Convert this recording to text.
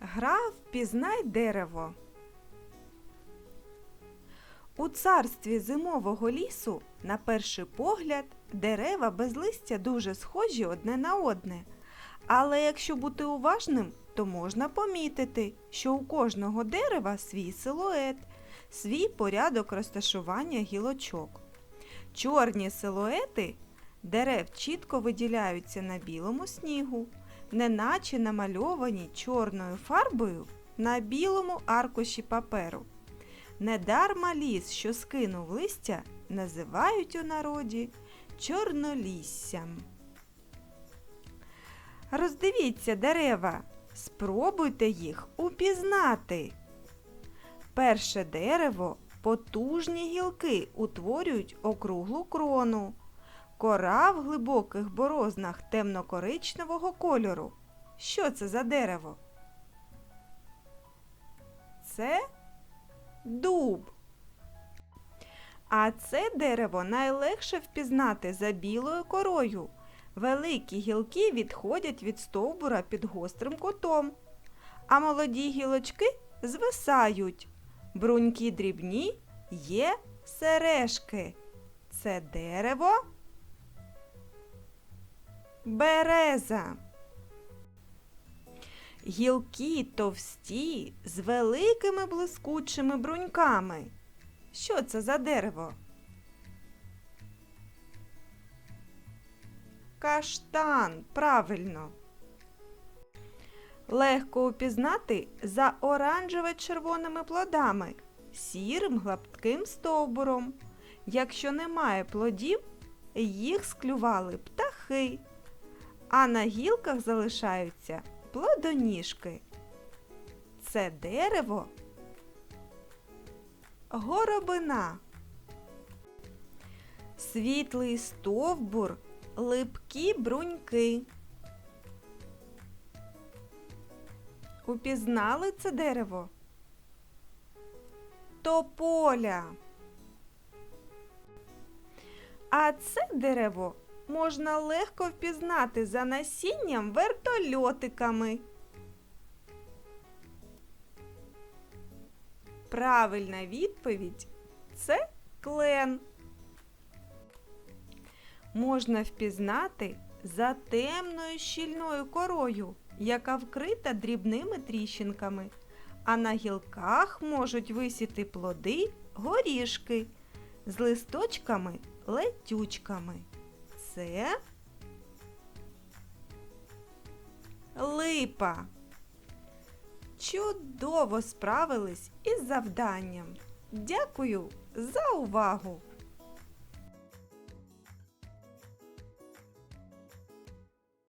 Гра впізнай дерево. У царстві зимового лісу, на перший погляд, дерева без листя дуже схожі одне на одне. Але якщо бути уважним, то можна помітити, що у кожного дерева свій силует, свій порядок розташування гілочок. Чорні силуети дерев чітко виділяються на білому снігу, неначе намальовані чорною фарбою на білому аркуші паперу. Недарма ліс, що скинув листя, називають у народі чорноліссям. Роздивіться дерева, спробуйте їх упізнати. Перше дерево потужні гілки утворюють округлу крону. Кора в глибоких борознах темно-коричневого кольору. Що це за дерево? Це дуб. А це дерево найлегше впізнати за білою корою. Великі гілки відходять від стовбура під гострим кутом, а молоді гілочки звисають. Бруньки дрібні є сережки. Це дерево береза. Гілки товсті з великими блискучими бруньками. Що це за дерево? Каштан, правильно. Легко упізнати за оранжево-червоними плодами, сірим гладким стовбуром. Якщо немає плодів, їх склювали птахи, а на гілках залишаються плодоніжки. Це дерево горобина. Світлий стовбур, липкі бруньки. Упізнали це дерево? Тополя. А це дерево можна легко впізнати за насінням вертольотиками. Правильна відповідь це клен. Можна впізнати за темною щільною корою, яка вкрита дрібними тріщинками, а на гілках можуть висіти плоди горішки з листочками летючками. Це липа. Чудово справились із завданням. Дякую за увагу!